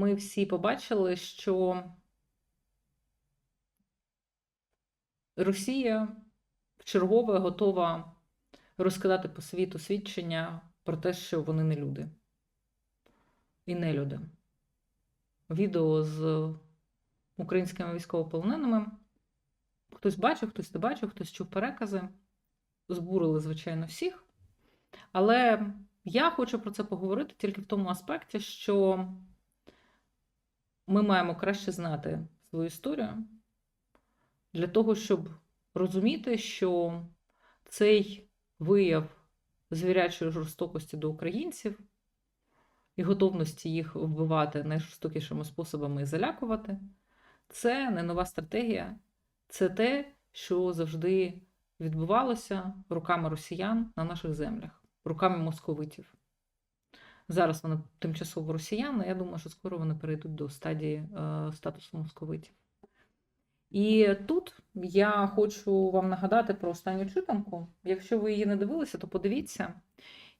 ми всі побачили, що Росія вчергове готова розкидати по світу свідчення про те, що вони не люди. І не люди. Відео з українськими військовополоненими. Хтось бачив, хтось не бачив, хтось чув перекази. Збурили, звичайно, всіх. Але я хочу про це поговорити тільки в тому аспекті, що ми маємо краще знати свою історію для того, щоб розуміти, що цей вияв звірячої жорстокості до українців і готовності їх вбивати найжорстокішими способами і залякувати це не нова стратегія, це те, що завжди відбувалося руками росіян на наших землях, руками московитів. Зараз вони тимчасово росіяни, я думаю, що скоро вони перейдуть до стадії е, статусу московитів. І тут я хочу вам нагадати про останню читанку. Якщо ви її не дивилися, то подивіться.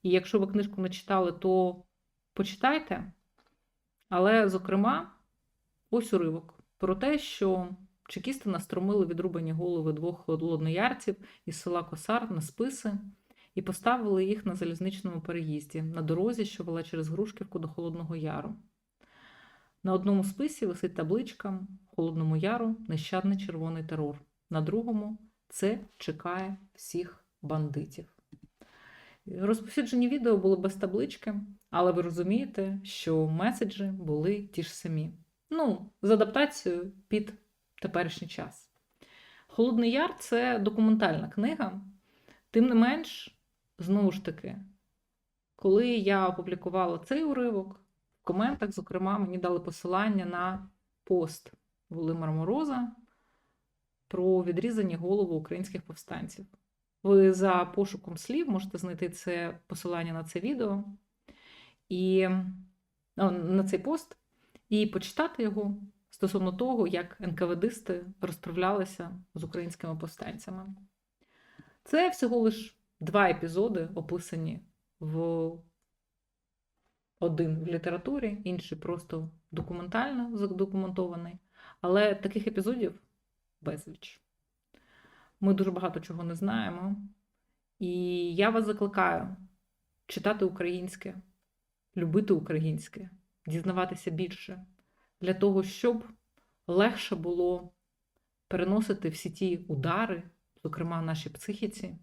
І якщо ви книжку не читали, то почитайте. Але, зокрема, ось уривок про те, що чекісти настромили відрубані голови двох холодноярців із села Косар на списи і поставили їх на залізничному переїзді на дорозі, що вела через Грушківку до Холодного Яру. На одному списі висить табличка Холодному Яру нещадний червоний терор. На другому це чекає всіх бандитів. Розповсюджені відео були без таблички, але ви розумієте, що меседжі були ті ж самі. Ну, з адаптацією під теперішній час. Холодний Яр це документальна книга. Тим не менш, знову ж таки, коли я опублікувала цей уривок, в коментах, зокрема, мені дали посилання на пост Володимира Мороза про відрізані голови українських повстанців. Ви за пошуком слів можете знайти це посилання на це відео і на цей пост і почитати його стосовно того, як НКВДисти розправлялися з українськими повстанцями. Це всього лиш два епізоди, описані в один в літературі, інший просто документально задокументований. Але таких епізодів безліч. Ми дуже багато чого не знаємо. І я вас закликаю читати українське, любити українське, дізнаватися більше, для того, щоб легше було переносити всі ті удари, зокрема нашій психіці,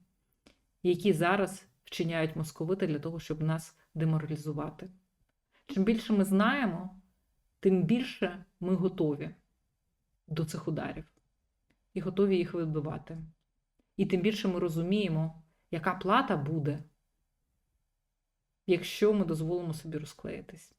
які зараз вчиняють московити для того, щоб нас деморалізувати. Чим більше ми знаємо, тим більше ми готові до цих ударів і готові їх вибивати. І тим більше ми розуміємо, яка плата буде, якщо ми дозволимо собі розклеїтись.